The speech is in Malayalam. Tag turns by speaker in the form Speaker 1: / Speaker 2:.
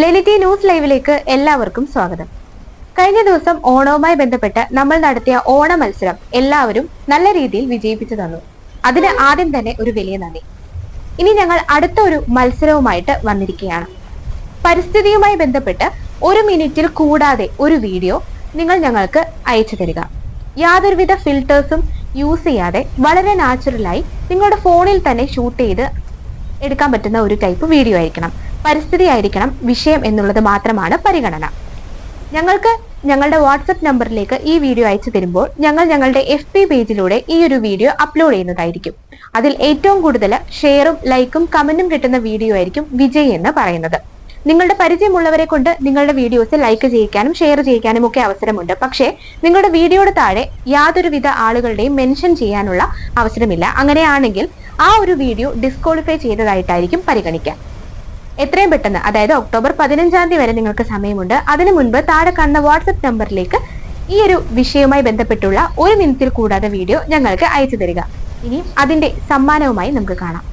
Speaker 1: ലളിതി ന്യൂസ് ലൈവിലേക്ക് എല്ലാവർക്കും സ്വാഗതം. കഴിഞ്ഞ ദിവസം ഓണവുമായി ബന്ധപ്പെട്ട് നമ്മൾ നടത്തിയ ഓണ മത്സരം എല്ലാവരും നല്ല രീതിയിൽ വിജയിപ്പിച്ചു തന്നു. അതിന് ആദ്യം തന്നെ ഒരു വലിയ നന്ദി. ഇനി ഞങ്ങൾ അടുത്ത ഒരു മത്സരവുമായിട്ട് വന്നിരിക്കുകയാണ്. പരിസ്ഥിതിയുമായി ബന്ധപ്പെട്ട് ഒരു മിനിറ്റിൽ കൂടാതെ ഒരു വീഡിയോ നിങ്ങൾ ഞങ്ങൾക്ക് അയച്ചു തരിക. യാതൊരുവിധ ഫിൽറ്റേഴ്സും യൂസ് ചെയ്യാതെ വളരെ നാച്ചുറലായി നിങ്ങളുടെ ഫോണിൽ തന്നെ ഷൂട്ട് ചെയ്ത് എടുക്കാൻ പറ്റുന്ന ഒരു ടൈപ്പ് വീഡിയോ ആയിരിക്കണം. പരിസ്ഥിതി ആയിരിക്കണം വിഷയം എന്നുള്ളത് മാത്രമാണ് പരിഗണന. ഞങ്ങൾക്ക് ഞങ്ങളുടെ വാട്സപ്പ് നമ്പറിലേക്ക് ഈ വീഡിയോ അയച്ചു തരുമ്പോൾ ഞങ്ങൾ ഞങ്ങളുടെ എഫ് പി പേജിലൂടെ ഈ ഒരു വീഡിയോ അപ്ലോഡ് ചെയ്യുന്നതായിരിക്കും. അതിൽ ഏറ്റവും കൂടുതൽ ഷെയറും ലൈക്കും കമന്റും കിട്ടുന്ന വീഡിയോ ആയിരിക്കും വിജയ് എന്ന് പറയുന്നത്. നിങ്ങളുടെ പരിചയമുള്ളവരെ കൊണ്ട് നിങ്ങളുടെ വീഡിയോസ് ലൈക്ക് ചെയ്യിക്കാനും ഷെയർ ചെയ്യിക്കാനും ഒക്കെ അവസരമുണ്ട്. പക്ഷേ നിങ്ങളുടെ വീഡിയോയുടെ താഴെ യാതൊരുവിധ ആളുകളുടെയും മെൻഷൻ ചെയ്യാനുള്ള അവസരമില്ല. അങ്ങനെയാണെങ്കിൽ ആ ഒരു വീഡിയോ ഡിസ്ക്വാളിഫൈ ചെയ്തതായിട്ടായിരിക്കും പരിഗണിക്കുക എത്രയും പെട്ടെന്ന് അതായത് ഒക്ടോബർ പതിനഞ്ചാം തീയതി വരെ നിങ്ങൾക്ക് സമയമുണ്ട്. അതിനു മുൻപ് താഴെ കാണുന്ന വാട്സപ്പ് നമ്പറിലേക്ക് ഈ ഒരു വിഷയവുമായി ബന്ധപ്പെട്ടുള്ള ഒരു മിനിറ്റിൽ കൂടാതെ വീഡിയോ ഞങ്ങൾക്ക് അയച്ചു തരിക. ഇനിയും അതിന്റെ സമ്മാനവുമായി നമുക്ക് കാണാം.